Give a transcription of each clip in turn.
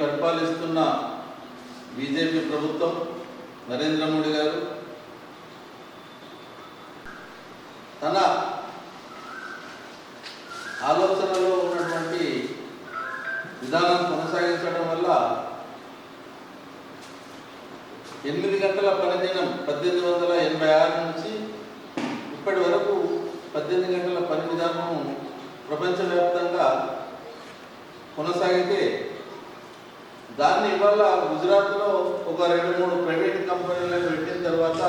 పరిపాలిస్తున్న బీజేపీ ప్రభుత్వం నరేంద్ర మోడీ గారు తన ఆలోచనలో ఉన్నటువంటి విధానం కొనసాగించడం వల్ల ఎనిమిది గంటల పనిదినం పద్దెనిమిది వందల ఎనభై ఆరు నుంచి ఇప్పటి వరకు పద్దెనిమిది గంటల పని విధానం ప్రపంచవ్యాప్తంగా కొనసాగితే దాన్ని ఇవాళ గుజరాత్లో ఒక రెండు మూడు ప్రైవేట్ కంపెనీలను పెట్టిన తర్వాత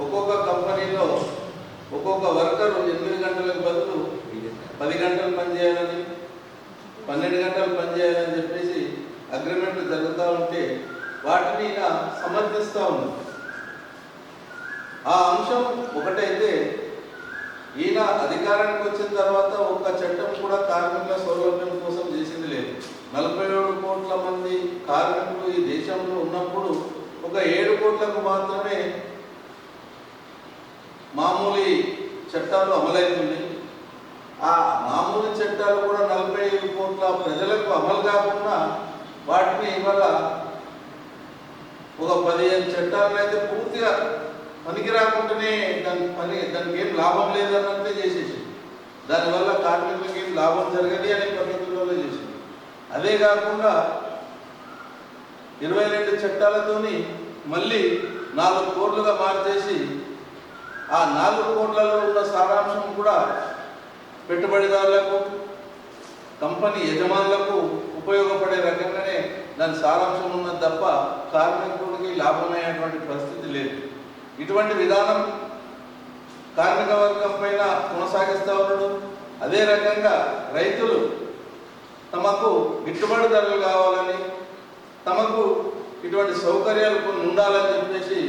ఒక్కొక్క కంపెనీలో ఒక్కొక్క వర్కర్ ఎనిమిది గంటలకు బదులు పది గంటలు పనిచేయాలని పన్నెండు గంటలు పనిచేయాలని చెప్పేసి అగ్రిమెంట్లు జరుగుతూ ఉంటే వాటిని ఈయన సమర్థిస్తూ ఉంది ఆ అంశం ఒకటైతే ఈయన అధికారానికి వచ్చిన తర్వాత ఒక చట్టం కూడా కార్మికుల సౌలభ్యం నలభై ఏడు కోట్ల మంది కార్మికులు ఈ దేశంలో ఉన్నప్పుడు ఒక ఏడు కోట్లకు మాత్రమే మామూలు చట్టాలు అమలవుతుంది ఆ మామూలు చట్టాలు కూడా నలభై ఐదు కోట్ల ప్రజలకు అమలు కాకుండా వాటిని ఇవాళ ఒక పదిహేను చట్టాలను అయితే పూర్తిగా పనికి రాకుండానే దాని పని దానికి ఏం లాభం లేదన్నట్టే చేసేసి దానివల్ల కార్మికులకు ఏం లాభం జరగదు అనే పద్ధతుల్లో చేసింది. అదే కాకుండా ఇరవై రెండు చట్టాలతోని మళ్ళీ నాలుగు కోట్లుగా మార్చేసి ఆ నాలుగు కోట్లలో ఉన్న సారాంశం కూడా పెట్టుబడిదారులకు కంపెనీ యజమానులకు ఉపయోగపడే రకంగానే దాని సారాంశం ఉన్నది తప్ప కార్మికుడికి లాభమయ్యేటువంటి పరిస్థితి లేదు. ఇటువంటి విధానం కార్మిక వర్గం పైన కొనసాగిస్తూ ఉండడం అదే రకంగా రైతులు తమకు గిట్టుబాటు ధరలు కావాలని తమకు ఇటువంటి సౌకర్యాలు కొన్ని ఉండాలని చెప్పేసి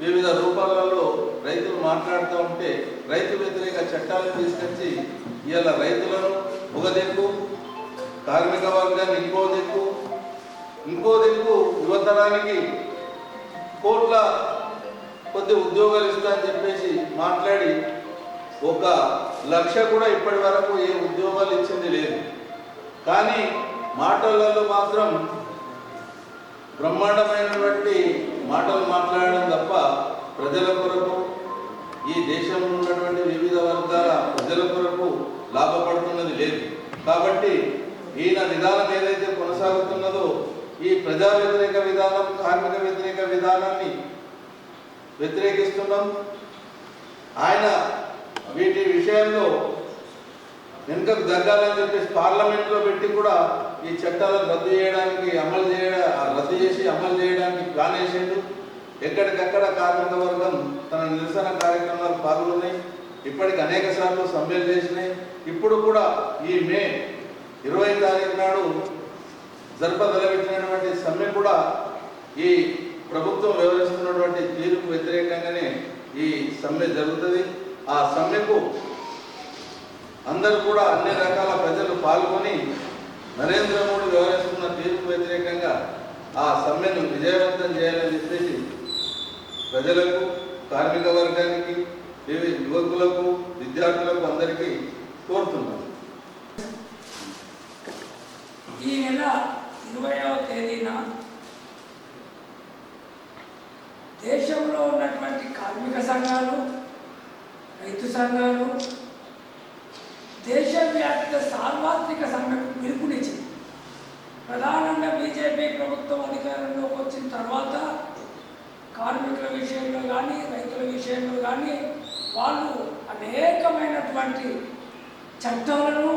వివిధ రూపాలలో రైతులు మాట్లాడుతూ ఉంటే రైతు వ్యతిరేక చట్టాలను తీసుకొచ్చి ఇలా రైతులను ఒక దిక్కు కార్మిక వర్గాన్ని ఇంకో దిక్కు ఇంకో దిక్కు యువతరానికి కోట్ల కొద్ది ఉద్యోగాలు ఇస్తా అని చెప్పేసి మాట్లాడి ఒక లక్ష కూడా ఇప్పటి వరకు ఏ ఉద్యోగాలు ఇచ్చింది లేదు. కానీ మాటలలో మాత్రం బ్రహ్మాండమైనటువంటి మాటలు మాట్లాడడం తప్ప ప్రజల కొరకు ఈ దేశంలో ఉన్నటువంటి వివిధ వర్గాల ప్రజల కొరకు లాభపడుతున్నది లేదు. కాబట్టి ఈయన విధానం ఏదైతే కొనసాగుతున్నదో ఈ ప్రజా వ్యతిరేక విధానం కార్మిక వ్యతిరేక విధానాన్ని వ్యతిరేకిస్తున్నాం. ఆయన వీటి విషయంలో వెనుకకు జరగాలని చెప్పేసి పార్లమెంట్లో పెట్టి కూడా ఈ చట్టాలను రద్దు చేయడానికి అమలు చేయడం రద్దు చేసి అమలు చేయడానికి ప్లాన్ వేసిండు. ఎక్కడికక్కడ కార్మిక వర్గం తన నిరసన కార్యక్రమాలు పాల్గొన్నాయి. ఇప్పటికి అనేక సార్లు సమ్మెలు చేసినాయి. ఇప్పుడు కూడా ఈ మే ఇరవై తారీఖు నాడు జరపదలబెట్టినటువంటి సమ్మె కూడా ఈ ప్రభుత్వం వ్యవహరిస్తున్నటువంటి తీరుకు వ్యతిరేకంగానే ఈ సమ్మె జరుగుతుంది. ఆ సమ్మెకు అందరూ కూడా అన్ని రకాల ప్రజలు పాల్గొని నరేంద్ర మోడీ వ్యవహరిస్తున్న తీర్పు వ్యతిరేకంగా ఆ సమ్మెను విజయవంతం చేయాలని చెప్పేసి ప్రజలకు కార్మిక వర్గానికి యువకులకు విద్యార్థులకు అందరికీ కోరుతున్నాను. ఈ నెల ఇరవైవ తేదీన దేశంలో ఉన్నటువంటి కార్మిక సంఘాలు రైతు సంఘాలు దేశవ్యాప్త సార్వత్రిక సమ్మెకు పిలుపునిచ్చింది. ప్రధానంగా బీజేపీ ప్రభుత్వం అధికారంలోకి వచ్చిన తర్వాత కార్మికుల విషయంలో కానీ రైతుల విషయంలో కానీ వాళ్ళు అనేకమైనటువంటి చట్టాలను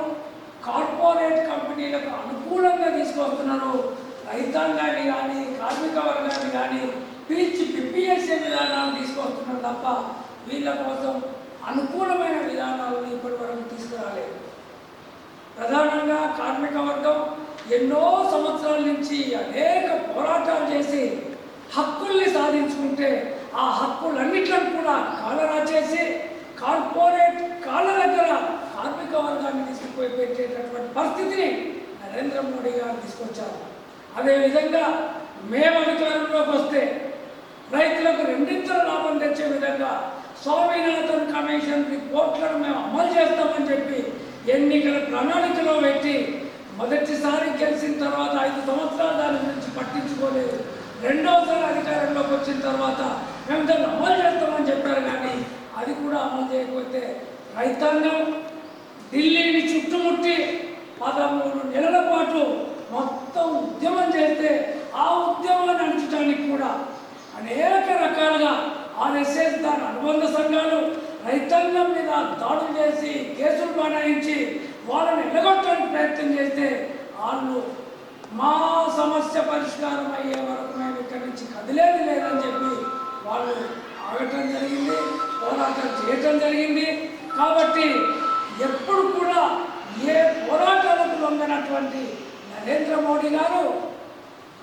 కార్పొరేట్ కంపెనీలకు అనుకూలంగా తీసుకొస్తున్నారు. రైతాంగాన్ని కానీ కార్మిక వర్గాన్ని కానీ పిలిచి పిప్పియేసే విధానాలు తీసుకొస్తున్నారు తప్ప వీళ్ళ కోసం అనుకూలమైన విధానాలను ఇప్పటి వరకు తీసుకురాలేదు. ప్రధానంగా కార్మిక వర్గం ఎన్నో సంవత్సరాల నుంచి అనేక పోరాటాలు చేసి హక్కుల్ని సాధించుకుంటే ఆ హక్కులన్నిట్లను కూడా కాలరా చేసి కార్పొరేట్ కాళ్ళ దగ్గర కార్మిక వర్గాన్ని తీసుకుపోయి పెట్టేటటువంటి పరిస్థితిని నరేంద్ర మోడీ గారు తీసుకొచ్చారు. అదేవిధంగా మేము అధికారంలోకి వస్తే రైతులకు రెండింతల లాభం తెచ్చే విధంగా స్వామినాథన్ కమిషన్ రిపోర్ట్లను మేము అమలు చేస్తామని చెప్పి ఎన్నికల ప్రణాళికలో పెట్టి మొదటిసారి గెలిచిన తర్వాత ఐదు సంవత్సరాలు దాని గురించి పట్టించుకోలేదు. రెండోసారి అధికారంలోకి వచ్చిన తర్వాత మేము దాన్ని అమలు చేస్తామని చెప్పారు కానీ అది కూడా అమలు చేయకపోతే రైతాంగం ఢిల్లీని చుట్టుముట్టి పదమూడు నెలల పాటు మొత్తం ఉద్యమం చేస్తే ఆ ఉద్యమాన్ని అణచడానికి కూడా అనేక రకాలుగా ఆర్ఎస్ఎస్ దాని అనుబంధ సంఘాలు రైతాంగం మీద దాడులు చేసి కేసులు బనాయించి వాళ్ళని ఎల్లగొట్టడానికి ప్రయత్నం చేస్తే వాళ్ళు మా సమస్య పరిష్కారం అయ్యే వరకు మేము ఇక్కడి నుంచి కదిలేది లేదని చెప్పి వాళ్ళు ఆగటం జరిగింది పోరాటం చేయటం జరిగింది. కాబట్టి ఎప్పుడు కూడా ఏ పోరాటాలకు లొంగనటువంటి నరేంద్ర మోడీ గారు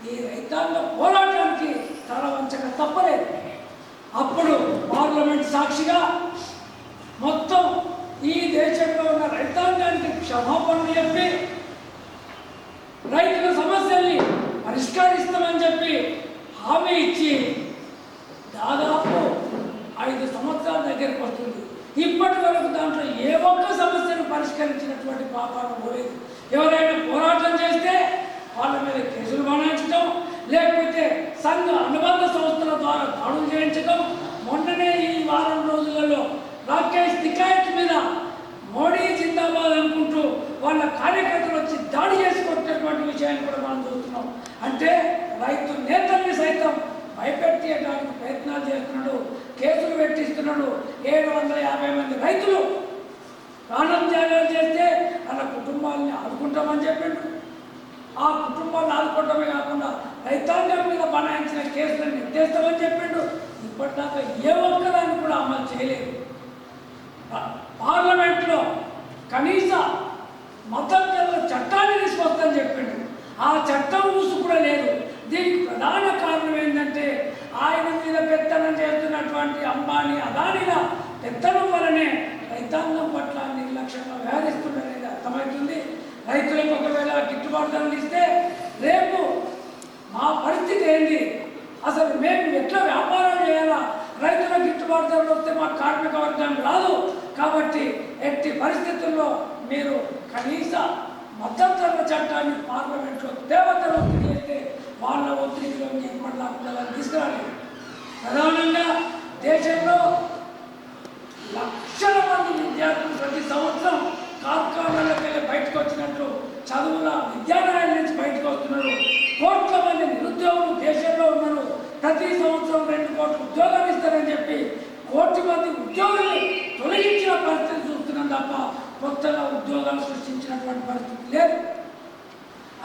ఈ రైతాంగ పోరాటానికి తల వంచక తప్పలేదు. అప్పుడు పార్లమెంట్ సాక్షిగా మొత్తం ఈ దేశంలో ఉన్న రైతాంగానికి క్షమాపణలు చెప్పి రైతుల సమస్యల్ని పరిష్కరిస్తామని చెప్పి హామీ ఇచ్చి దాదాపు ఐదు సంవత్సరాల దగ్గరకు వస్తుంది. ఇప్పటి వరకు దాంట్లో ఏ ఒక్క సమస్యను పరిష్కరించినటువంటి పాపాలు పోలేదు. ఎవరైనా పోరాటం చేస్తే వాళ్ళ మీద కేసులు బనాయించడం లేకపోతే సంఘ అనుబంధ సంస్థల ద్వారా దాడులు చేయించడం మొన్ననే ఈ వారం రోజులలో రాకేష్ తికాయత్ మీద మోడీ జిందాబాద్ అనుకుంటూ వాళ్ళ కార్యకర్తలు వచ్చి దాడి చేసుకుంటున్నటువంటి విషయాన్ని కూడా మనం చూస్తున్నాం. అంటే రైతు నేతల్ని సైతం భయపెట్టేయడానికి ప్రయత్నాలు చేస్తున్నాడు కేసులు పెట్టిస్తున్నాడు. ఏడు వందల యాభై మంది రైతులు ప్రాణం త్యాగాలు చేస్తే వాళ్ళ కుటుంబాలని ఆదుకుంటామని చెప్పిండు. ఆ కుటుంబాన్ని ఆదుకోవటమే కాకుండా రైతాంగం మీద బనాయించిన కేసులను నిర్దేశమని చెప్పిండు. ఇప్పటిదాకా ఏ ఒక్కదాన్ని కూడా అమలు చేయలేదు. పార్లమెంట్లో కనీస మద్దతు చట్టాన్ని తీసుకొస్తని చెప్పిండు. ఆ చట్టం ఊసు కూడా లేదు. దీనికి ప్రధాన కారణం ఏంటంటే ఆయన మీద పెత్తనం చేస్తున్నటువంటి అంబానీ అదానిల పెత్తనం వలనే రైతాంగం పట్ల నిర్లక్ష్యంగా వ్యవహరిస్తుందనేది అర్థమవుతుంది. రైతులకు ఒకవేళ గిట్టుబాటు ధరలు ఇస్తే రేపు మా పరిస్థితి ఏంటి? అసలు మేము ఎట్లా వ్యాపారం చేయాలా? రైతుల గిట్టుబాటు ధరలు వస్తే మా కార్మిక వర్గం రాదు. కాబట్టి ఎట్టి పరిస్థితుల్లో మీరు కనీస మద్దతు ధరల చట్టాన్ని పార్లమెంట్లో దేవతలు ఒత్తిడి చేస్తే వాళ్ళ ఒత్తిడిలో ఇప్పటిదాకా తీసుకురాలి? ప్రధానంగా దేశంలో లక్షల మంది విద్యార్థులు ప్రతి సంవత్సరం కార్ఖానాలకు వెళ్ళి బయటకు వచ్చినట్లు చదువుల విద్యాలయాల నుంచి బయటకు వస్తున్నారు. కోట్ల మంది నిరుద్యోగులు దేశంలో ఉన్నారు. ప్రతి సంవత్సరం రెండు కోట్ల ఉద్యోగాలు ఇస్తారని చెప్పి కోటి మంది ఉద్యోగులు తొలగించిన పరిస్థితి చూస్తున్నాం తప్ప కొత్తగా ఉద్యోగాలు సృష్టించినటువంటి పరిస్థితి లేదు.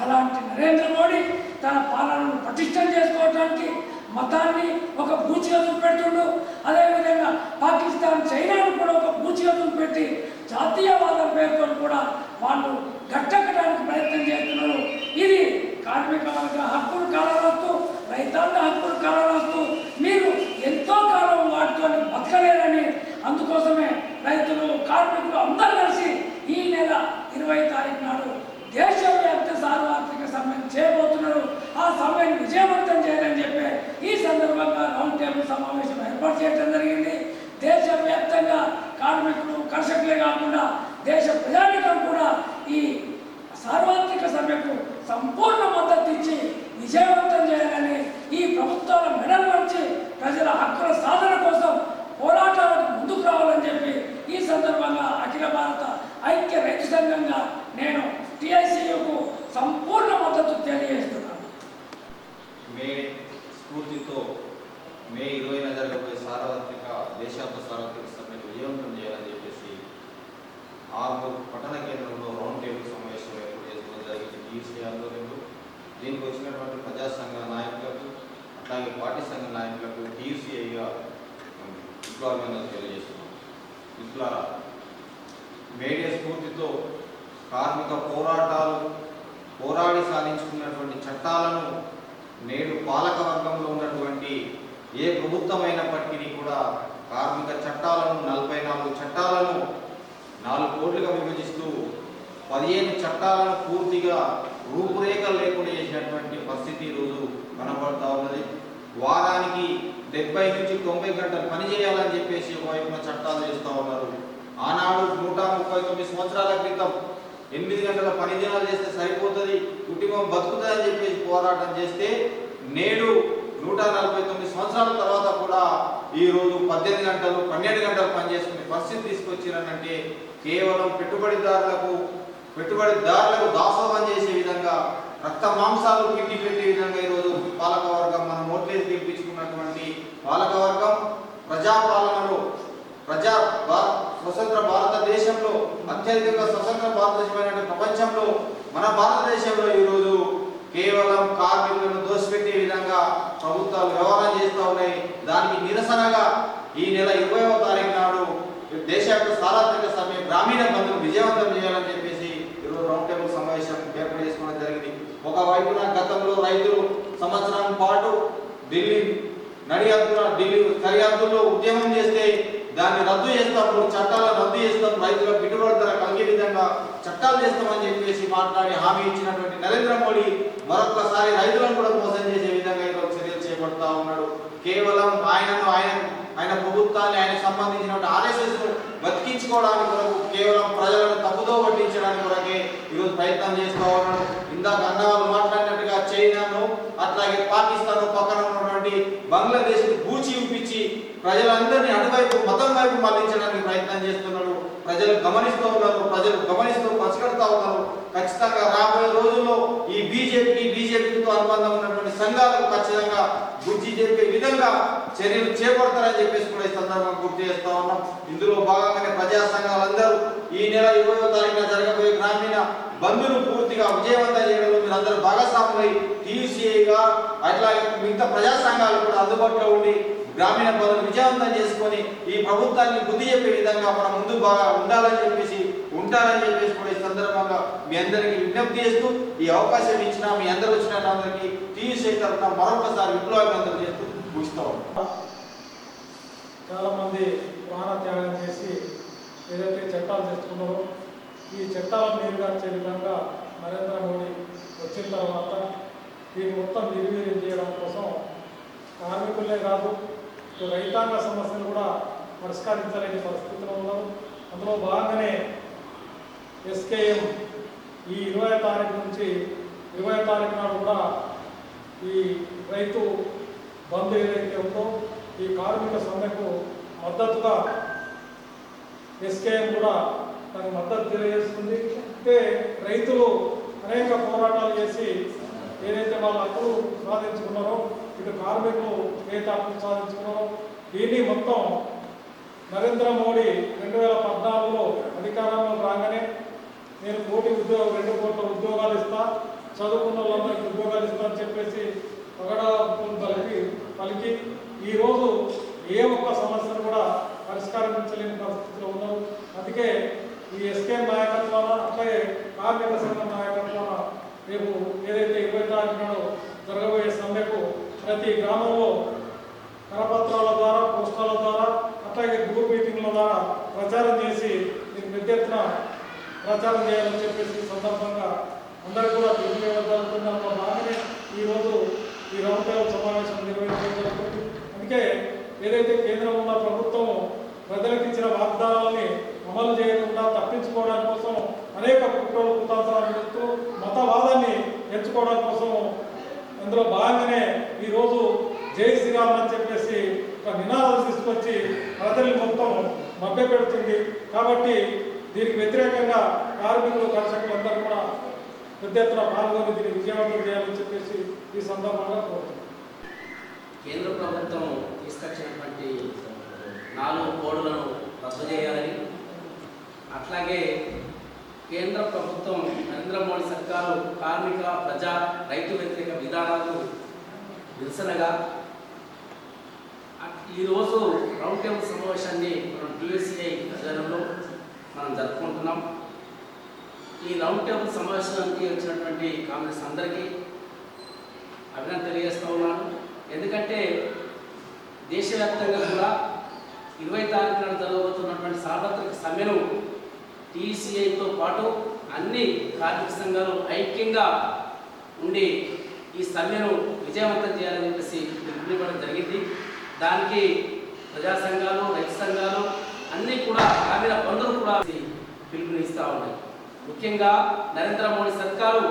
అలాంటి నరేంద్ర మోడీ తన పాలనను పటిష్టం చేసుకోవడానికి మతాన్ని ఒక బూచిగా చూపెట్టుండు అదేవిధంగా పాకిస్తాన్ చైనాను కూడా ఒక బూచిగా చూపెట్టి జాతీయవాదం పేరుతో కూడా వాళ్ళు గట్టెక్కడానికి ప్రయత్నం చేస్తున్నారు. ఇది కార్మిక వర్గ హక్కులు కాలవస్తూ రైతాంగ హక్కులు కాలవస్తూ మీరు ఎంతో కాలం వాటితో బతకలేరని అందుకోసమే రైతులు కార్మికులు అందరూ కలిసి ఈ నెల ఇరవై తారీఖు నాడు దేశవ్యాప్త సార్వత్రిక సమ్మెను చేయబోతున్నారు ఆ సమ్మెను విజయవంతం చేయాలని చెప్పి ఈ సందర్భంగా రౌండ్ టేబుల్ సమావేశం ఏర్పాటు చేయడం జరిగింది దేశవ్యాప్తంగా కార్మికులు కర్షకులే కాకుండా దేశ ప్రజానికం కూడా ఈ సార్వత్రిక సమ్మెకు సంపూర్ణ మద్దతు ఇచ్చి విజయవంతం చేయాలని ఈ ప్రభుత్వాల మెడలు వచ్చి ప్రజల హక్కుల సాధన కోసం పోరాటాలకు ముందుకు రావాలని చెప్పి ఈ సందర్భంగా అఖిల భారత ఐక్య రైతు సంఘంగా నేను టిఐసియుకు సంపూర్ణ మద్దతు తెలియజేస్తున్నాను మే స్ఫూర్తితో మే ఇరవైన జరగబోయే సార్వత్రిక దేశాంత సార్వత్రిక సమ్మెను విజయవంతం చేయాలని చెప్పేసి ఆర్మూర్ పట్టణ కేంద్రంలో రౌండ్ టేబుల్ సమావేశం ఏర్పాటు చేసుకోవడం జరిగింది. టీసీ ఆధ్వర్యంలో దీనికి వచ్చినటువంటి ప్రజా సంఘ నాయకులకు అట్లాగే పార్టీ సంఘ నాయకులకు టీసీఐగా విప్లవాభినందనలు తెలియజేస్తున్నాం. మిత్రులారా మేడే స్ఫూర్తితో కార్మిక పోరాటాలు పోరాడి సాధించుకున్నటువంటి చట్టాలను నేడు పాలక వర్గంలో ఉన్నటువంటి ఏ ప్రభుత్వమైనప్పటికీ కూడా కార్మిక చట్టాలను నలభై నాలుగు చట్టాలను నాలుగు కోట్లుగా విభజిస్తూ పదిహేను చట్టాలను పూర్తిగా రూపురేఖలు లేకుండా చేసినటువంటి పరిస్థితి ఈరోజు కనబడతా ఉన్నది. వారానికి డెబ్బై నుంచి తొంభై గంటలు పని చేయాలని చెప్పేసి ఒకవైపున చట్టాలు చేస్తూ ఉన్నారు. ఆనాడు నూట ముప్పై తొమ్మిది సంవత్సరాల క్రితం ఎనిమిది గంటల పని దినాలు చేస్తే సరిపోతుంది కుటుంబం బతుకుతుందని చెప్పేసి పోరాటం చేస్తే నేడు నూట నలభై తొమ్మిది సంవత్సరాల తర్వాత కూడా ఈ రోజు పద్దెనిమిది గంటలు పన్నెండు గంటలు పనిచేసుకునే పరిస్థితి తీసుకొచ్చిరనంటే కేవలం పెట్టుబడిదారులకు పెట్టుబడిదారులకు దాసోహం చేసే విధంగా రక్త మాంసాలు పిండి పెట్టే విధంగా ఈరోజు పాలకవర్గం మనం ఓట్లేసి గెలిపించుకున్నటువంటి పాలకవర్గం ప్రజాపాలనలో ప్రజా స్వతంత్ర భారతదేశంలో అత్యధికంగా స్వతంత్ర భారతదేశమైన ప్రపంచంలో మన భారతదేశంలో ఈరోజు కేవలం కార్మికులను దోషపెట్టే విధంగా ప్రభుత్వాలు వ్యవహారం చేస్తూ ఉన్నాయి. దానికి నిరసనగా ఈ నెల ఇరవైవ తారీఖు నాడు దేశవ్యాప్త సార్వత్రిక సమ్మె గ్రామీణ బంధువులు విజయవంతం చేయాలని చెప్పేసి ఈరోజు రౌండ్ టేబుల్ సమావేశం ఏర్పాటు చేసుకోవడం జరిగింది. ఒకవైపున గతంలో రైతులు సంవత్సరం పాటు ఢిల్లీ నడిహద్దుల ఢిల్లీ సరిహద్దుల్లో ఉద్యమం చేస్తే దాన్ని రద్దు చేస్తాం మూడు చట్టాలను రద్దు చేస్తాం రైతుల గిట్టుబాటు ధర కలిగే విధంగా చట్టాలు చేస్తామని చెప్పేసి మాట్లాడి హామీ ఇచ్చినటువంటి నరేంద్ర మోడీ మరొకసారి రైతులను కూడా మోసం చేసే విధంగా ఈరోజు చర్యలు చేపడతా ఉన్నాడు. కేవలం ఆయనను ఆయన ఆయన ప్రభుత్వాన్ని ఆయన సంబంధించినటువంటి ఆర్ఎస్ఎస్ బతికించుకోవడానికి కొరకు కేవలం ప్రజలను తప్పుదో పట్టించడానికి కొరకే ఈరోజు ప్రయత్నం చేస్తూ ఉన్నాడు. ఇందాక అన్న వాళ్ళు మాట్లాడినట్టుగా చైనాను అట్లాగే పాకిస్తాన్ పక్కన ఉన్నటువంటి బంగ్లాదేశ్ భూచి చూపించి ప్రజలందరినీ అటువైపు మతం వైపు మళ్ళించడానికి ప్రయత్నం చేస్తున్నాడు ప్రజలు గమనిస్తూ ఉన్నారు ప్రజలు గమనిస్తూ పసిగడతా ఉన్నారు. ఖచ్చితంగా రాబోయే రోజుల్లో ఈ బీజేపీ బీజేపీతో అనుబంధం ఉన్నటువంటి సంఘాలకు ఖచ్చితంగా బుద్ధి చెప్పే విధంగా చర్యలు చేపడతారని చెప్పేసి కూడా ఈ సందర్భంగా గుర్తు చేస్తా ఉన్నాం. ఇందులో భాగంగానే ప్రజా సంఘాలందరూ ఈ నెల ఇరవయో తారీఖున జరగబోయే గ్రామీణ బంధును పూర్తిగా విజయవంతం చేయడంలో మీరు అందరూ భాగస్వాములై టీయూసీఐగా అట్లాగే మిగతా ప్రజా సంఘాలు కూడా అందుబాటులో ఉండి గ్రామీణ బంధులు విజయవంతం చేసుకొని ఈ ప్రభుత్వాన్ని బుద్ధి చెప్పే విధంగా మనం ముందు బాగా ఉండాలని చెప్పేసి ఉంటారని చెప్పేసి కూడా ఈ సందర్భంగా మీ అందరికీ విజ్ఞప్తి చేస్తూ ఈ అవకాశం ఇచ్చిన మీ అందరూ వచ్చిన అందరికీ టీయూసీఐ తరఫున మరొకసారి విప్లవాభినందనలు చేస్తూ ముగిస్తా చాలామంది చాలా మంది ప్రాణ త్యాగం చేసి ఏదైతే చట్టాలు తెచ్చుకున్నారో ఈ చట్టాలను నీరుగార్చే విధంగా నరేంద్ర మోడీ వచ్చిన తర్వాత దీన్ని మొత్తం నిర్వీర్యం చేయడం కోసం కార్మికులే కాదు రైతాంగ సమస్యలు కూడా పరిష్కరించలేని పరిస్థితిలో ఉన్నారు. అందులో భాగంగానే ఎస్కేఎం ఈ ఇరవై తారీఖు నుంచి ఇరవై తారీఖు నాడు కూడా ఈ రైతు బంద్ ఏదైతే ఉందో ఈ కార్మిక సమ్మెకు మద్దతుగా ఎస్కేఎం కూడా దానికి మద్దతు తెలియజేస్తుంది. అంటే రైతులు అనేక పోరాటాలు చేసి ఏదైతే వాళ్ళ హక్కులు సాధించుకున్నారో ఇటు కార్మికులు ఏ హక్కులు సాధించుకున్నారో దీన్ని మొత్తం నరేంద్ర మోడీ రెండు వేల పద్నాలుగులో అధికారంలో రాగానే నేను కోటి ఉద్యోగం రెండు కోట్ల ఉద్యోగాలు ఇస్తా చదువుకున్న వాళ్ళందరికీ ఉద్యోగాలు ఇస్తా అని చెప్పేసి పగడాలు పలికి పలికి ఈరోజు ఏ ఒక్క సమస్యను కూడా పరిష్కరించలేని పరిస్థితిలో ఉన్నారు. అందుకే ఈ ఎస్కే నాయకత్వాన అట్లే కార్మిక సంఘం నాయకత్వాన రేపు ఏదైతే ఇరవై తారీఖు జరగబోయే సమ్మెకు ప్రతి గ్రామంలో కరపత్రాల ద్వారా పోస్టర్ల ద్వారా అట్లాగే గ్రూప్ మీటింగ్ల ద్వారా ప్రచారం చేసి దీన్ని పెద్ద ఎత్తున ప్రచారం చేయాలని చెప్పేసి సందర్భంగా అందరూ కూడా తెలియజేయగలుగుతున్నారు బాగానే ఈరోజు ఈ రౌండ్ టేబుల్ సమావేశం నిర్వహించడం జరుగుతుంది. అందుకే ఏదైతే కేంద్రం ఉన్న ప్రభుత్వం ప్రజలకు ఇచ్చిన వాగ్దానాలని అమలు చేయకుండా తప్పించుకోవడం కోసం అనేక కుట్రలు కుతంత్రాలు చేస్తూ మతవాదాన్ని ఎంచుకోవడం కోసం అందులో భాగంగానే ఈరోజు జై శ్రీరామ్ అని చెప్పేసి ఒక నినాదం తీసుకొచ్చి ప్రజల్ని మొత్తం మభ్యపెడుతుంది కాబట్టి దీనికి వ్యతిరేకంగా కార్మికులు కర్షకులందరూ కూడా పెద్ద ఎత్తున పాల్గొని దీన్ని విజయవంతం చేయాలని చెప్పేసి ఈ సందర్భంగా కోరుతున్నాను కేంద్ర ప్రభుత్వం తీసుకొచ్చినటువంటి నాలుగు కోడులను రద్దు చేయాలని అట్లాగే కేంద్ర ప్రభుత్వం నరేంద్ర మోడీ సర్కారు కార్మిక ప్రజా రైతు వ్యతిరేక విధానాలు నిరసనగా ఈరోజు రౌండ్ టేబుల్ సమావేశాన్ని మనం టీఎస్సీఐ ఆధ్వర్యంలో మనం జరుపుకుంటున్నాం. ఈ రౌండ్ టేబుల్ సమావేశానికి వచ్చినటువంటి కాంగ్రెస్ అందరికీ అభినందన తెలియజేస్తూ ఉన్నాను. ఎందుకంటే దేశవ్యాప్తంగా కూడా ఇరవై తారీఖు నాడు జరగబోతున్నటువంటి సార్వత్రిక సమ్మెను టీసీఐతో పాటు అన్ని కార్మిక సంఘాలు ఐక్యంగా ఉండి ఈ సమ్మెను విజయవంతం చేయాలని చెప్పేసి పిలుపునివ్వడం జరిగింది. దానికి ప్రజా సంఘాలు రైతు సంఘాలు అన్నీ కూడా గ్రామీణ బంధువులు కూడా పిలుపునిస్తూ ఉన్నాయి. ముఖ్యంగా నరేంద్ర మోడీ సర్కారు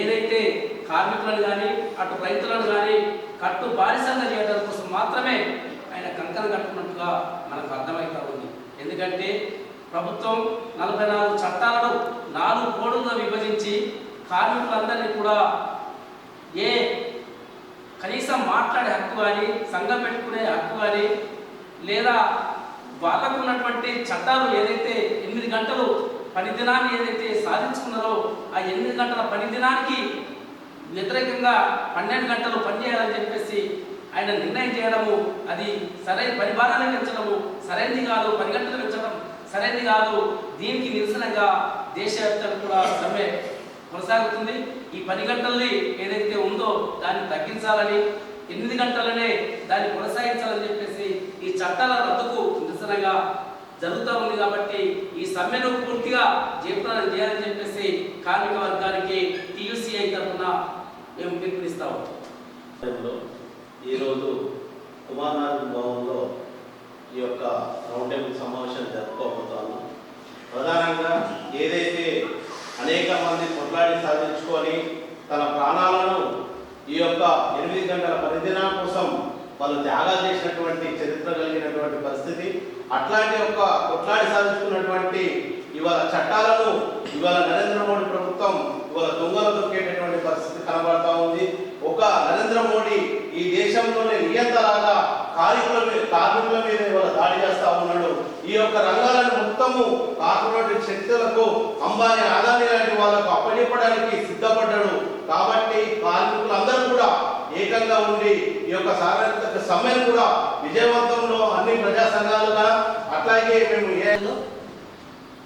ఏదైతే కార్మికులను కానీ అటు రైతులను కానీ కట్టు బానిసంగా చేయడం కోసం మాత్రమే ఆయన కంకణ కట్టుకున్నట్టుగా మనకు అర్థమవుతా ఉంది. ఎందుకంటే ప్రభుత్వం నలభై నాలుగు చట్టాలను నాలుగు కోడుగా విభజించి కార్మికులందరినీ కూడా ఏ కనీసం మాట్లాడే హక్కు కానీ సంఘం పెట్టుకునే హక్కు కానీ లేదా వాళ్ళకు ఉన్నటువంటి చట్టాలు ఏదైతే ఎనిమిది గంటలు పని దినాన్ని ఏదైతే సాధించుకున్నారో ఆ ఎనిమిది గంటల పని దినానికి వ్యతిరేకంగా పన్నెండు గంటలు పనిచేయాలని చెప్పేసి ఆయన నిర్ణయం చేయడము అది సరైన పరిభారాన్ని పెంచడము సరైనది కాదు పని గంటలు పెంచడం సరైనది కాదు. దీనికి నిరసనగా దేశవ్యాప్తంగా కూడా సమ్మె కొనసాగుతుంది. ఈ పని గంటల్ని ఏదైతే ఉందో దాన్ని తగ్గించాలని ఎనిమిది గంటలనే దాన్ని కొనసాగించాలని చెప్పేసి ఈ చట్టాల రద్దుకు నిరసనగా జరుగుతూ ఉంది కాబట్టి ఈ సమ్మెను పూర్తిగా జయప్రదం చేయాలని చెప్పేసి కార్మిక వర్గానికి టీయూసీఐ తరఫున మేము పిలుపునిస్తాము ఈరోజు కుమారనాథన్ భవన్లో ఈ యొక్క రౌండ్ టేబుల్ సమావేశం జరుపుకోబోతాను ప్రధానంగా ఏదైతే అనేక మంది కొట్లాడి సాధించుకొని తన ప్రాణాలను ఈ యొక్క ఎనిమిది గంటల పరిదినం కోసం వాళ్ళు త్యాగాలు చేసినటువంటి చరిత్ర కలిగినటువంటి పరిస్థితి అట్లాంటి ఒక కొట్లాడి సాధించుకున్నటువంటి ఇవాళ చట్టాలను ఇవాళ నరేంద్ర మోడీ ప్రభుత్వం ఇవాళ దొంగలు దొక్కేటటువంటి పరిస్థితి కనబడతా ఉంది. ఒక నరేంద్ర మోడీ ఈ దేశంలోనే నియంతలాగా కాలి కార్మికుల మీద ఇవాళ దాడి చేస్తా ఉన్నాడు. ఈ యొక్క రంగాలను మొత్తము కార్పొరేట్ శక్తులకు అంబానీ ఆదాని లాంటి వాళ్ళకు అప్పచెప్పడానికి సిద్ధపడ్డాడు. కాబట్టి కార్మికులందరూ కూడా ఏకంగా ఉండి ఈ యొక్క సార్వత్రిక సమ్మెను కూడా విజయవంతంలో అన్ని ప్రజా సంఘాలుగా అట్లాగే మేము ఏ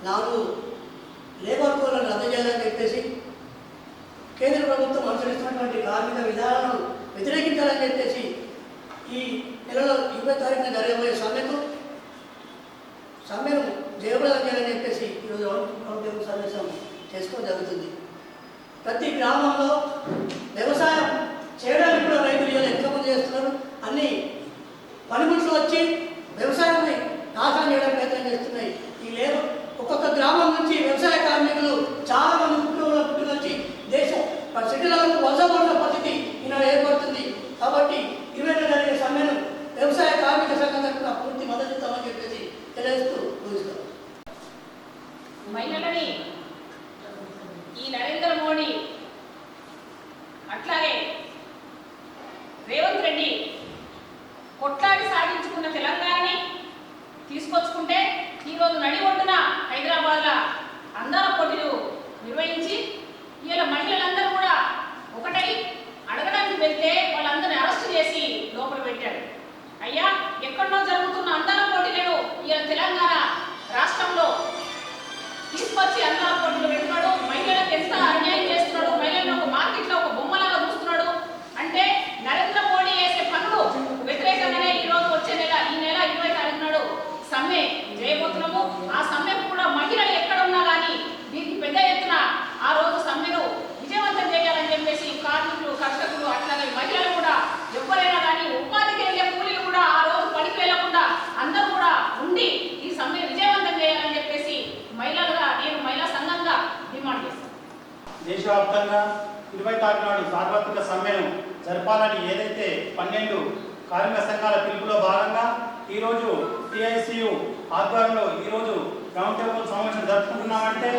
నాకు లేబర్ కోడ్లను రద్దు చేయాలని చెప్పేసి కేంద్ర ప్రభుత్వం అనుసరిస్తున్నటువంటి కార్మిక విధానాలను వ్యతిరేకించాలని చెప్పేసి ఈ నెలలో ఇరవై తారీఖున జరగబోయే సమ్మెకు సమ్మెను జయప్రదం చేయాలని చెప్పేసి ఈరోజు రౌండ్ సమావేశం చేసుకోవడం జరుగుతుంది. ప్రతి గ్రామంలో వ్యవసాయం చేయడానికి కూడా రైతులు ఇలా ఎంతమంది చేస్తున్నారు. అన్ని పనిముట్లు వచ్చి వ్యవసాయాన్ని నాశనం చేయడానికి ప్రయత్నం చేస్తున్నాయి. ఈ లేదు ఒక్కొక్క గ్రామం నుంచి వ్యవసాయ కార్మికులు చాలా మంది కుటుంబాల పుట్టి వచ్చి దేశం సిటీలకు వలసపడిన పరిస్థితి ఈనాడు ఏర్పడుతుంది కాబట్టి ఇరవై జరిగే సమ్మెను వ్యవసాయ కార్మిక సంఘం తరఫున పూర్తి మద్దతు ఇస్తామని చెప్పేసి తెలియజేస్తూ మహిళలని ఈ నరేంద్ర మోడీ అట్లాగే రేవంత్ రెడ్డి కొట్లాడి సాధించుకున్న తెలంగాణని తీసుకొచ్చుకుంటే ఈరోజు నడి ఒడ్డున హైదరాబాద్లో అందాల పోటీలు నిర్వహించి ఇలా మహిళలందరూ కూడా ఒకటై అడగడానికి వెళ్తే వాళ్ళందరినీ అరెస్ట్ చేసి లోపల పెట్టాడు. అయ్యా ఎక్కడో జరుగుతున్న అందాల పోటీలను ఇలా తెలంగాణ రాష్ట్రంలో తీసుకొచ్చి అందాల పోటీలు పెడుతున్నాడు. మహిళలకు ఎంత అన్యాయం చేస్తున్నాడు. మహిళలను ఒక మార్కెట్లో ఒక బొమ్మలాగా చూస్తున్నాడు. అంటే నరేంద్ర మోడీ చేసే పనులు వ్యతిరేకంగానే ఈ రోజు వచ్చే నెల ఈ నెల ఇరవై తారీఖు నాడు సమ్మె చేయబోతున్నాము ఆ సమ్మె కూడా మహిళలు ఎక్కడ ఉన్నా కానీ దీనికి పెద్ద ఎత్తున ఆ రోజు సమ్మెను విజయవంతం చేయాలని చెప్పేసి కార్మికులు కర్షకులు అట్లాగే మహిళలు కూడా ఎవరైనా కానీ ఉపాధికి వెళ్ళే కూలీలు కూడా ఆ రోజు పనికి వెళ్ళకుండా అందరూ కూడా ఉండి ఈ సమ్మె విజయవంతం చేయాలని చెప్పేసి మహిళలుగా నేను మహిళా సంఘంగా డిమాండ్ చేస్తాను. దేశవ్యాప్తంగా ఇరవై తారీఖు నాడు సార్వత్రిక సమ్మెను జరపాలని ఏదైతే పన్నెండు కార్మిక సంఘాల పిలుపులో భాగంగా ఈరోజు టిఐసియు ఆధ్వర్యంలో ఈరోజు గ్రౌండ్ టేబుల్ సమావేశం జరుపుకుంటున్నామంటే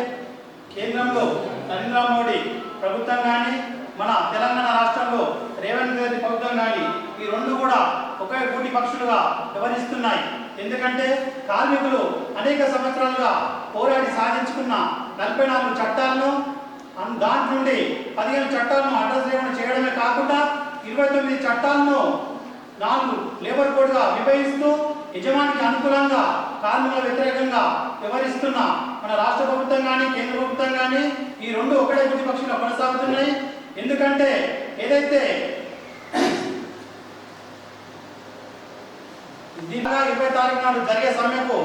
కేంద్రంలో నరేంద్ర మోడీ ప్రభుత్వం కానీ మన తెలంగాణ రాష్ట్రంలో రేవంత్ రెడ్డి ప్రభుత్వం కానీ ఈ రెండు కూడా ఒకే గూటి పక్షులుగా వ్యవహరిస్తున్నాయి. ఎందుకంటే కార్మికులు అనేక సంవత్సరాలుగా పోరాడి సాధించుకున్న నలభై నాలుగు చట్టాలను దాని నుండి పదిహేను చట్టాలను అడ్రస్ లేకుండా చేయడమే కాకుండా ఇరవై తొమ్మిది చట్టాలను నాలుగు లేబర్ కోడ్గా విభజిస్తూ యజమానికి అనుకూలంగా కార్మికుల వ్యతిరేకంగా వ్యవహరిస్తున్న మన రాష్ట్ర ప్రభుత్వం కానీ కేంద్ర ప్రభుత్వం కానీ ఈ రెండు ఒకటే ప్రతిపక్షంగా కొనసాగుతున్నాయి. ఎందుకంటే ఏదైతే దీనిగా ఇరవై తారీఖు నాడు జరిగే సమ్మెకు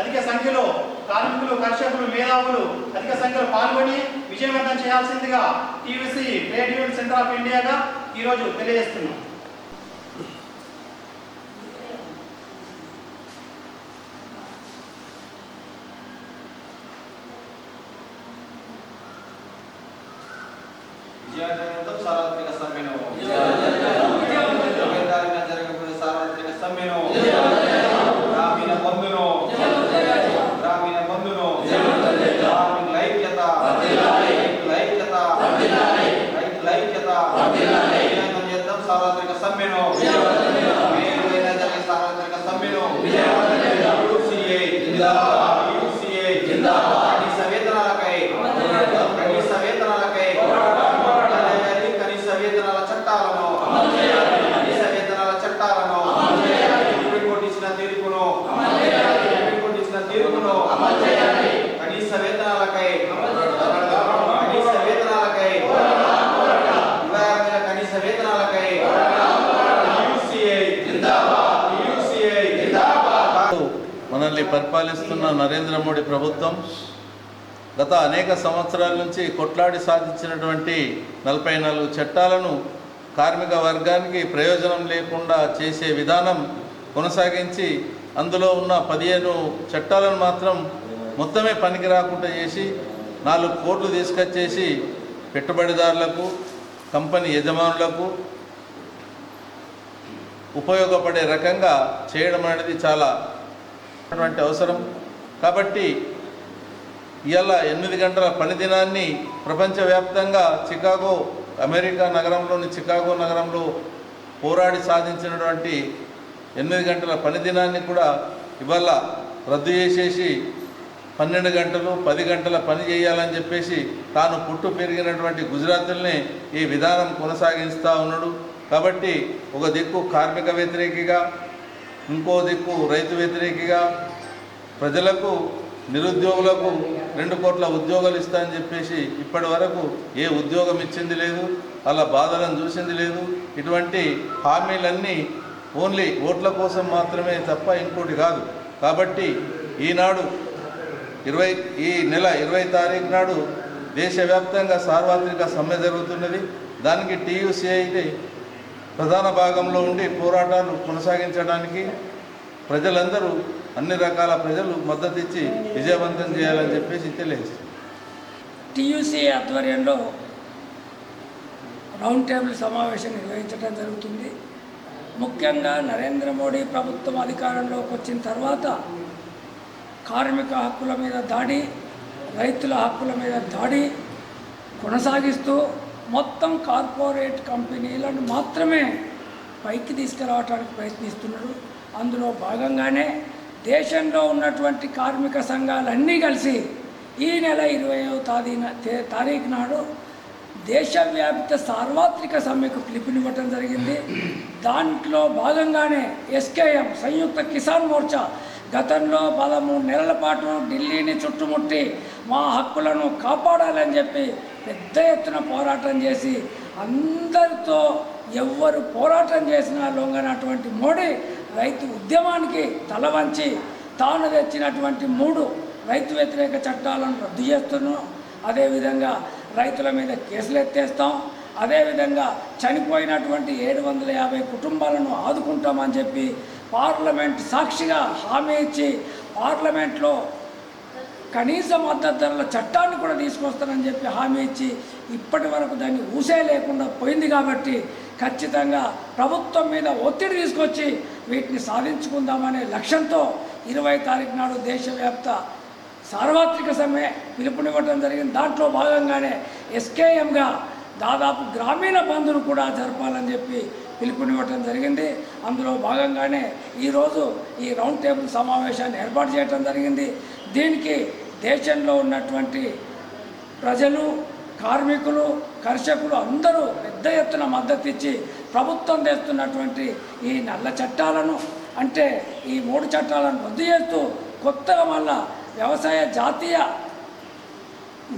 అధిక సంఖ్యలో కార్మికులు కర్షకులు మేధావులు అధిక సంఖ్యలో పాల్గొని విజయవంతం చేయాల్సిందిగా TVC trade union centre of ఇండియాగా ఈరోజు తెలియజేస్తున్నాం విజయవంతం సార్వత్రిక సమ్మెను ఇరవై తారీఖున జరగబోయే సార్వత్రిక సమ్మెను గ్రామీణ బంధును గ్రామీణ బంధును కార్మికుల ఐక్యత రైతుల ఐక్యత రైతుల ఐక్యత విజయవంతం చేద్దాం సార్వత్రిక సమ్మెను మే ఇరవైన జరిగే సార్వత్రిక సమ్మెను యూసీఏ జిందాబాద్ యూసీఏ జిందాబాద్ కనీస వేతనాలకై కనీస వేతనాలకై చేయాలి. కనీస వేతనాల చట్టాలను కనీస వేతనాల చట్టాలను సుప్రీంకోర్టు ఇచ్చిన తీర్పును సుప్రీంకోర్టు కనీస వేతనాలకై. కనీస వేతనాలకై. కనీస వేతనాలకై. మనల్ని పరిపాలిస్తున్న నరేంద్ర మోడీ ప్రభుత్వం గత అనేక సంవత్సరాల నుంచి కొట్లాడి సాధించినటువంటి నలభై నాలుగు చట్టాలను కార్మిక వర్గానికి ప్రయోజనం లేకుండా చేసే విధానం కొనసాగించి అందులో ఉన్న పదిహేను చట్టాలను మాత్రం మొత్తమే పనికి రాకుండా చేసి నాలుగు కోట్లు తీసుకొచ్చేసి పెట్టుబడిదారులకు కంపెనీ యజమానులకు ఉపయోగపడే రకంగా చేయడం అనేది చాలా అటువంటి అవసరం. కాబట్టి ఇవాళ ఎనిమిది గంటల పని దినాన్ని ప్రపంచవ్యాప్తంగా చికాగో అమెరికా నగరంలోని చికాగో నగరంలో పోరాడి సాధించినటువంటి ఎనిమిది గంటల పని దినాన్ని కూడా ఇవాళ రద్దు చేసేసి పన్నెండు గంటలు పది గంటల పని చేయాలని చెప్పేసి తాను పుట్టు పెరిగినటువంటి గుజరాత్ని ఈ విధానం కొనసాగిస్తూ ఉన్నాడు. కాబట్టి ఒక దిక్కు కార్మిక వ్యతిరేకిగా ఇంకో దిక్కు రైతు వ్యతిరేకిగా ప్రజలకు నిరుద్యోగులకు రెండు కోట్ల ఉద్యోగాలు ఇస్తా అని చెప్పేసి ఇప్పటి వరకు ఏ ఉద్యోగం ఇచ్చింది లేదు అలా బాధలను చూసింది లేదు. ఇటువంటి హామీలన్నీ ఓన్లీ ఓట్ల కోసం మాత్రమే తప్ప ఇంకోటి కాదు. కాబట్టి ఈనాడు ఇరవై ఈ నెల ఇరవై తారీఖు నాడు దేశవ్యాప్తంగా సార్వత్రిక సమ్మె జరుగుతున్నది. దానికి టీయూసీఐ ప్రధాన భాగంలో ఉండి పోరాటాలు కొనసాగించడానికి ప్రజలందరూ అన్ని రకాల ప్రజలు మద్దతు ఇచ్చి విజయవంతం చేయాలని చెప్పేసి తెలియజేస్తుంది టీయూసీ ఆధ్వర్యంలో రౌండ్ టేబుల్ సమావేశం నిర్వహించడం జరుగుతుంది. ముఖ్యంగా నరేంద్ర మోడీ ప్రభుత్వం అధికారంలోకి వచ్చిన తర్వాత కార్మిక హక్కుల మీద దాడి రైతుల హక్కుల మీద దాడి కొనసాగిస్తూ మొత్తం కార్పొరేట్ కంపెనీలను మాత్రమే పైకి తీసుకురావడానికి ప్రయత్నిస్తున్నారు. అందులో భాగంగానే దేశంలో ఉన్నటువంటి కార్మిక సంఘాలన్నీ కలిసి ఈ నెల ఇరవయో తేదీన తారీఖు నాడు దేశవ్యాప్త సార్వత్రిక సమ్మెకు పిలుపునివ్వటం జరిగింది. దాంట్లో భాగంగానే ఎస్కేఎం సంయుక్త కిసాన్ మోర్చా గతంలో పదమూడు నెలల పాటు ఢిల్లీని చుట్టుముట్టి మా హక్కులను కాపాడాలని చెప్పి పెద్ద ఎత్తున పోరాటం చేసి అందరితో ఎవ్వరు పోరాటం చేసినా లొంగనటువంటి మోడీ రైతు ఉద్యమానికి తలవంచి తాను తెచ్చినటువంటి మూడు రైతు వ్యతిరేక చట్టాలను రద్దు చేస్తున్నాం. అదేవిధంగా రైతుల మీద కేసులు ఎత్తేస్తాం. అదేవిధంగా చనిపోయినటువంటి ఏడు వందల యాభై కుటుంబాలను ఆదుకుంటామని చెప్పి పార్లమెంట్ సాక్షిగా హామీ ఇచ్చి పార్లమెంట్లో కనీస మద్దతు ధరల చట్టాన్ని కూడా తీసుకొస్తానని చెప్పి హామీ ఇచ్చి ఇప్పటి వరకు దాన్ని ఊసే లేకుండా పోయింది కాబట్టి ఖచ్చితంగా ప్రభుత్వం మీద ఒత్తిడి తీసుకొచ్చి వీటిని సాధించుకుందామనే లక్ష్యంతో ఇరవై తారీఖు నాడు దేశవ్యాప్త సార్వత్రిక సమ్మె పిలుపునివ్వడం జరిగింది. దాంట్లో భాగంగానే ఎస్కేఎంగా దాదాపు గ్రామీణ బంధును కూడా జరపాలని చెప్పి పిలుపునివ్వటం జరిగింది. అందులో భాగంగానే ఈరోజు ఈ రౌండ్ టేబుల్ సమావేశాన్ని ఏర్పాటు చేయడం జరిగింది. దీనికి దేశంలో ఉన్నటువంటి ప్రజలు కార్మికులు కర్షకులు అందరూ పెద్ద ఎత్తున మద్దతు ఇచ్చి ప్రభుత్వం తెస్తున్నటువంటి ఈ నల్ల చట్టాలను అంటే ఈ మూడు చట్టాలను రద్దు చేస్తూ కొత్తగా మళ్ళా వ్యవసాయ జాతీయ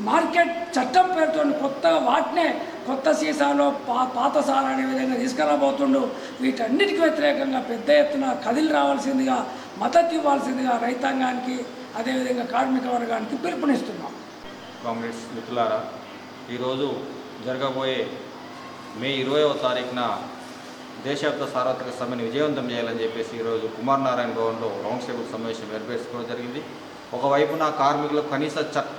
మార్కెట్ చట్టం పేరుతో కొత్తగా వాటినే కొత్త సీసాలో పా పాత సారా అనే విధంగా తీసుకురాబోతుండు వీటన్నిటికి వ్యతిరేకంగా పెద్ద ఎత్తున కదిలి రావాల్సిందిగా మద్దతు ఇవ్వాల్సిందిగా రైతాంగానికి అదేవిధంగా కార్మిక వర్గానికి పిలుపునిస్తున్నాం. కాంగ్రెస్ మిత్రులారా ఈరోజు జరగబోయే మే ఇరవైవ తారీఖున దేశవ్యాప్త సార్వత్రిక సమ్మెను విజయవంతం చేయాలని చెప్పేసి ఈరోజు కుమార్ నారాయణ భవన్లో రౌండ్ టేబుల్ సమావేశం ఏర్పరచుకోవడం జరిగింది. ఒకవైపున కార్మికులకు కనీస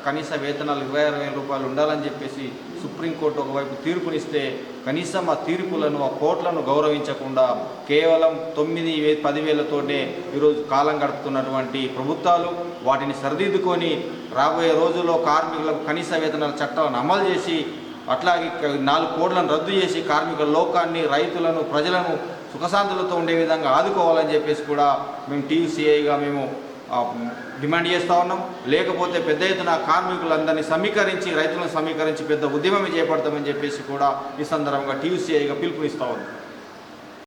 కనీస వేతనాలు ఇరవై ఆరు వేల రూపాయలు ఉండాలని చెప్పేసి సుప్రీంకోర్టు ఒకవైపు తీర్పునిస్తే కనీసం ఆ తీర్పులను ఆ కోర్టులను గౌరవించకుండా కేవలం తొమ్మిది వే పదివేలతోనే ఈరోజు కాలం గడుపుతున్నటువంటి ప్రభుత్వాలు వాటిని సరిదిద్దుకొని రాబోయే రోజుల్లో కార్మికులకు కనీస వేతనాల చట్టాలను అమలు చేసి అట్లాగే నాలుగు కోట్లను రద్దు చేసి కార్మికుల లోకాన్ని రైతులను ప్రజలను సుఖశాంతులతో ఉండే విధంగా ఆదుకోవాలని చెప్పేసి కూడా మేము టీయూసీఐగా మేము డిమాండ్ చేస్తూ ఉన్నాం. లేకపోతే పెద్ద ఎత్తున కార్మికులందరినీ సమీకరించి రైతులను సమీకరించి పెద్ద ఉద్యమం చేపడతామని చెప్పేసి కూడా ఈ సందర్భంగా టీయూసీఐగా పిలుపునిస్తూ ఉన్నాం.